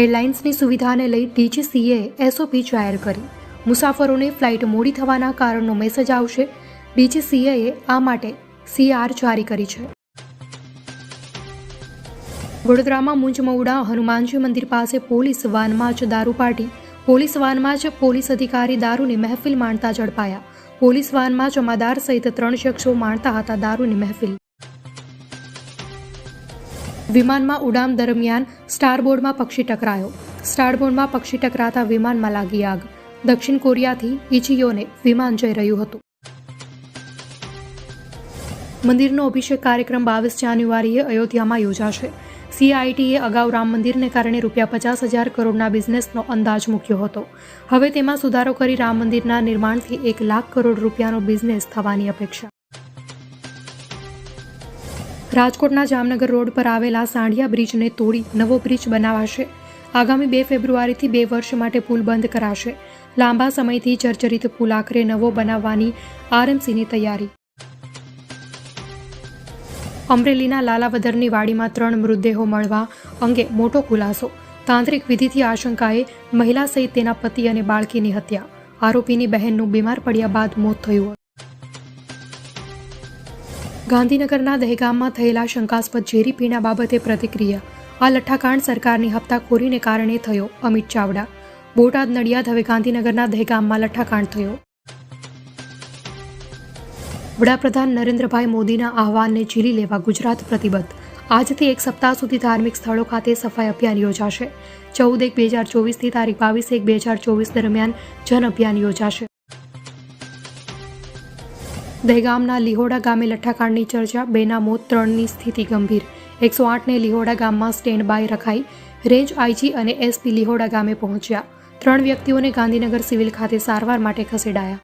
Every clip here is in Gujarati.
એરલાઇન્સની સુવિધાને લઈ ડીજીસીએ એસઓપી જાહેર કરી. મુસાફરોને ફ્લાઇટ મોડી થવાના કારણનો મેસેજ આવશે. ડીજીસીએએ આ માટે સીઆર જારી કરી છે. વડોદરામાં મુંજમૌડા હનુમાનજી મંદિર પાસે પોલીસ વાનમાં જ દારૂ પાર્ટી. પોલીસ વાનમાં જ પોલીસ અધિકારી દારૂની મહેફિલ માણતા ઝડપાયા. પોલીસ વાનમાં જમાદાર સહિત ત્રણ શખ્સો માણતા હતા દારૂની મહેફિલ. વિમાનમાં ઉડાન દરમિયાન સ્ટારબોર્ડમાં પક્ષી ટકરાયો. સ્ટારબોર્ડમાં પક્ષી ટકરાતા વિમાનમાં લાગી આગ. દક્ષિણ કોરિયાથી ઇચિયોને વિમાન જઈ રહ્યું હતું. મંદિરનો અભિષેક કાર્યક્રમ બાવીસ જાન્યુઆરીએ અયોધ્યામાં યોજાશે. સીઆઈટીએ અગાઉ રામ મંદિરને કારણે રૂપિયા પચાસ હજાર કરોડના બિઝનેસનો અંદાજ મૂક્યો હતો. હવે તેમાં સુધારો કરી રામ મંદિરના નિર્માણથી એક લાખ કરોડ રૂપિયાનો બિઝનેસ થવાની અપેક્ષા. રાજકોટના જામનગર રોડ પર આવેલા સાંઢિયા બ્રિજને તોડી નવો બ્રિજ બનાવાશે. આગામી બે ફેબ્રુઆરીથી બે વર્ષ માટે પુલ બંધ કરાશે. લાંબા સમયથી જર્જરિત પુલ આખરે નવો બનાવવાની આરએમસીની તૈયારી. અમરેલીના લાલાવદરની વાડીમાં ત્રણ મૃતદેહો મળવા અંગે મોટો ખુલાસો. તાંત્રિક વિધિથી આશંકાએ મહિલા સહિત તેના પતિ અને બાળકીની હત્યા. આરોપીની બહેનનું બીમાર પડ્યા બાદ મોત થયું ગાંધીનગરના દહેગામમાં થયેલા શંકાસ્પદ ઝેરી પીણા બાબતે પ્રતિક્રિયા. આ લઠ્ઠાકાંડ સરકારની હપ્તાખોરીને કારણે થયો, અમિત ચાવડા. બોટાદ નડિયાદ, હવે ગાંધીનગરના દહેગામમાં લઠ્ઠાકાંડ થયો. વડાપ્રધાન નરેન્દ્રભાઈ મોદીના આહવાનને ઝીલી લેવા ગુજરાત પ્રતિબદ્ધ. આજથી એક સપ્તાહ સુધી ધાર્મિક સ્થળો ખાતે સફાઈ અભિયાન યોજાશે. ચૌદ એક બે હજાર ચોવીસથી તારીખ બાવીસ એક બે હજાર ચોવીસ દરમિયાન જન અભિયાન યોજાશે. દહેગામના લિહોડા ગામે લઠ્ઠાકાંડની ચર્ચા, બેના મોત, ત્રણની સ્થિતિ ગંભીર. એકસો આઠને લિહોડા ગામમાં સ્ટેન્ડ બાય રખાઈ, રેન્જ આઈજી અને એસપી લિહોડા ગામે પહોંચ્યા. ત્રણ વ્યક્તિઓને ગાંધીનગર સિવિલ ખાતે સારવાર માટે ખસેડાયા.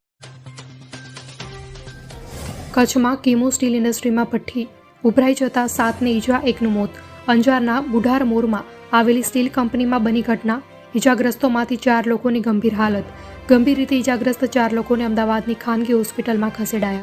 કચ્છમાં કિમો સ્ટીલ ઇન્ડસ્ટ્રીમાં ભઠ્ઠી, ઉભરાઈ જતા સાતને ઈજા, એકનું મોત. અંજારના બુઢાર મોરમાં આવેલી સ્ટીલ કંપનીમાં બની ઘટના. ઈજાગ્રસ્તોમાંથી ચાર લોકોની ગંભીર હાલત. ગંભીર રીતે ઈજાગ્રસ્ત ચાર લોકોને અમદાવાદની ખાનગી હોસ્પિટલમાં ખસેડાયા.